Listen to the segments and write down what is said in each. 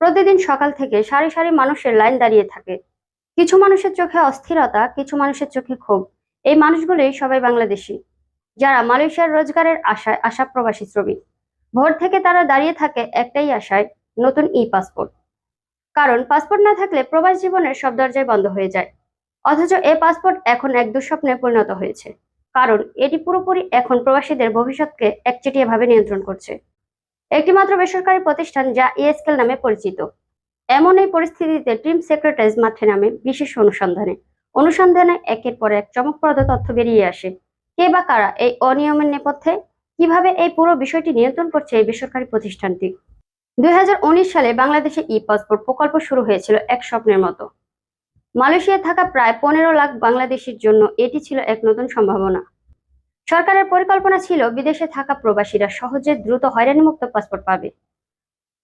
প্রতিদিন সকাল থেকে সারি সারি মানুষের লাইন দাঁড়িয়ে থাকে। কিছু মানুষের চোখে অস্থিরতা, কিছু মানুষের চোখে ক্ষোভ। এই মানুষগুলোই সবাই বাংলাদেশি, যারা মালয়েশিয়ার রোজগারের আশায় আসা প্রবাসী শ্রমিক। ভোর থেকে তারা দাঁড়িয়ে থাকে একটাই আশায়, নতুন ই পাসপোর্ট। কারণ পাসপোর্ট না থাকলে প্রবাস জীবনের সব দরজায় বন্ধ হয়ে যায়। অথচ এ পাসপোর্ট এখন এক দুঃস্বপ্নে পরিণত হয়েছে। কারণ এটি পুরোপুরি এখন প্রবাসীদের ভবিষ্যৎকে একচেটিয়া ভাবে নিয়ন্ত্রণ করছে। একটিমাত্র বেসরকারি প্রতিষ্ঠান যা ইএসকেল নামে পরিচিত। এমন এই পরিস্থিতিতে টিম সেক্রেটারিজ মাঠে নামে বিশেষ অনুসন্ধানে। অনুসন্ধানে একের পর এক চমকপ্রদ তথ্য বেরিয়ে আসে। কে বা কারা এই অনিয়মের নেপথ্যে? কীভাবে এই পুরো বিষয়টি নিয়ন্ত্রণ করছে এই বেসরকারি প্রতিষ্ঠানটি? দুই হাজার উনিশ সালে বাংলাদেশে ই পাসপোর্ট প্রকল্প শুরু হয়েছিল এক স্বপ্নের মতো। মালয়েশিয়ায় থাকা প্রায় পনেরো লাখ বাংলাদেশির জন্য এটি ছিল এক নতুন সম্ভাবনা। সরকারের পরিকল্পনা ছিল বিদেশে থাকা প্রবাসীরা সহজে দ্রুত হয়রানিমুক্ত পাসপোর্ট পাবে।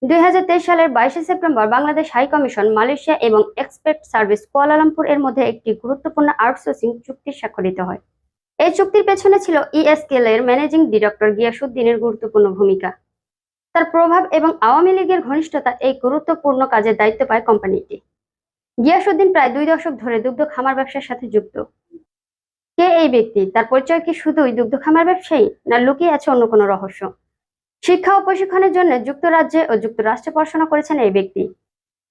দুই সালের বাইশে September Bangladesh high commission Malaysia এবং এক্সপেক্ট সার্ভিস কুয়ালালামপুর এর মধ্যে একটি গুরুত্বপূর্ণ আউটসোর্সিং চুক্তি স্বাক্ষরিত হয়। এই চুক্তির পেছনে ছিল ইএসকেল এর ম্যানেজিং ডিরেক্টর গিয়াসুদ্দিনের গুরুত্বপূর্ণ ভূমিকা। তার প্রভাব এবং আওয়ামী লীগের ঘনিষ্ঠতা এই গুরুত্বপূর্ণ কাজের দায়িত্ব পায় কোম্পানিটি। গিয়াসুদ্দিন প্রায় দুই দশক ধরে দুগ্ধ খামার ব্যবসার সাথে যুক্ত। কে এই ব্যক্তি? তার পরিচয় কি শুধুই দুগ্ধ খামার ব্যবসায়ী, না লুকিয়ে আছে অন্য কোনো রহস্য? শিক্ষা ও প্রশিক্ষণের জন্য যুক্তরাজ্যে ও যুক্তরাষ্ট্রে পড়াশোনা করেছেন এই ব্যক্তি।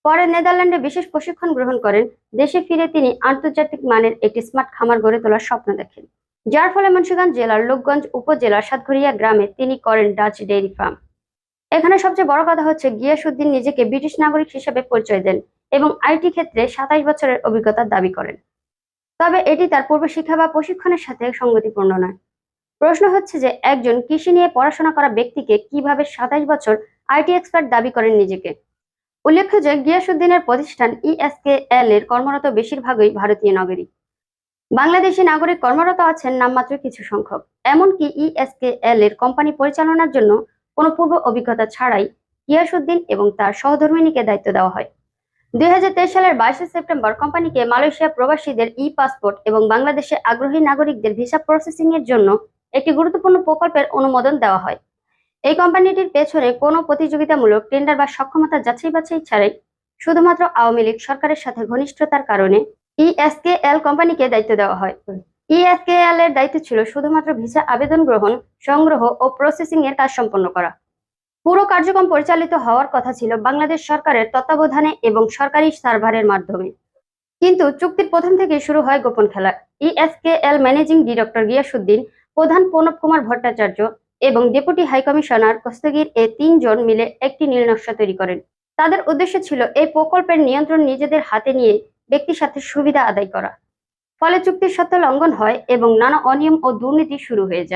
পরে নেদারল্যান্ডে বিশেষ প্রশিক্ষণ গ্রহণ করেন, দেশে ফিরে তিনি আন্তর্জাতিক মানের একটি স্মার্ট খামার গড়ে তোলার স্বপ্ন দেখেন। যার ফলে মুন্সিগঞ্জ জেলার লোকগঞ্জ উপজেলার সাতঘরিয়া গ্রামে তিনি করেন ডাচ ডেইরি ফার্ম। এখানে সবচেয়ে বড় কথা হচ্ছে গিয়াসুদ্দিন নিজেকে ব্রিটিশ নাগরিক হিসেবে পরিচয় দেন এবং আইটি ক্ষেত্রে সাতাইশ বছরের অভিজ্ঞতার দাবি করেন। তবে এটি তার পূর্ব শিক্ষা বা প্রশিক্ষণের সাথে সঙ্গতিপূর্ণ নয়। প্রশ্ন হচ্ছে যে, একজন কৃষি নিয়ে পড়াশোনা করা ব্যক্তিকে কীভাবে সাতাইশ বছর আইটি এক্সপার্ট দাবি করেন নিজেকে? উল্লেখ্য যে গিয়াসুদ্দিনের প্রতিষ্ঠান ইএসকেএল এর কর্মরত বেশিরভাগই ভারতীয় নাগরিক বাংলাদেশি নাগরিক কর্মরত আছেন নামমাত্র কিছু সংখ্যক। এমনকি ইএসকেএল এর কোম্পানি পরিচালনার জন্য কোনো পূর্ব অভিজ্ঞতা ছাড়াই গিয়াসুদ্দিন এবং তার সহধর্মিনীকে দায়িত্ব দেওয়া হয়। দুই সালের বাইশে সেপ্টেম্বর কোম্পানিকে মালয়েশিয়া প্রবাসীদের ই পাসপোর্ট এবং বাংলাদেশে আগ্রহী নাগরিকদের ভিসা প্রসেসিং এর জন্য একটি গুরুত্বপূর্ণ প্রকল্পের অনুমোদন দেওয়া হয়। এই কোম্পানিটির পেছনে কোনো প্রতিযোগিতামূলক টেন্ডার বা সক্ষমতা যাচাই বাছাই ছাড়াই শুধুমাত্র আওয়ামী লীগ সরকারের সাথে ঘনিষ্ঠতার কারণে ইএসকেএল কোম্পানিকে দায়িত্ব দেওয়া হয়। ইএসকেএল এর দায়িত্ব ছিল শুধুমাত্র ভিসা আবেদন গ্রহণ, সংগ্রহ ও প্রসেসিং এর কাজ সম্পন্ন করা। পুরো কার্যক্রম পরিচালিত হওয়ার কথা ছিল বাংলাদেশ সরকারের তত্ত্বাবধানে এবং সরকারি সার্ভারের মাধ্যমে। কিন্তু চুক্তির প্রথম থেকে শুরু হয় গোপন খেলা। ইএসকেএল ম্যানেজিং ডিরেক্টর গিয়াসুদ্দিন প্রধান প্রণব কুমার ভট্টাচার্য এবং ডেপুটি হাইকমিশনার কস্তগীর এ তিনজন মিলে একটি নীল নকশা তৈরি করেন। তাদের উদ্দেশ্য ছিল এই প্রকল্পের নিয়ন্ত্রণ নিজেদের হাতে নিয়ে ব্যক্তির সাথে সুবিধা আদায় করা। ফলে চুক্তির সত্য লঙ্ঘন হয় এবং নানা অনিয়ম ও দুর্নীতি শুরু হয়ে যায়।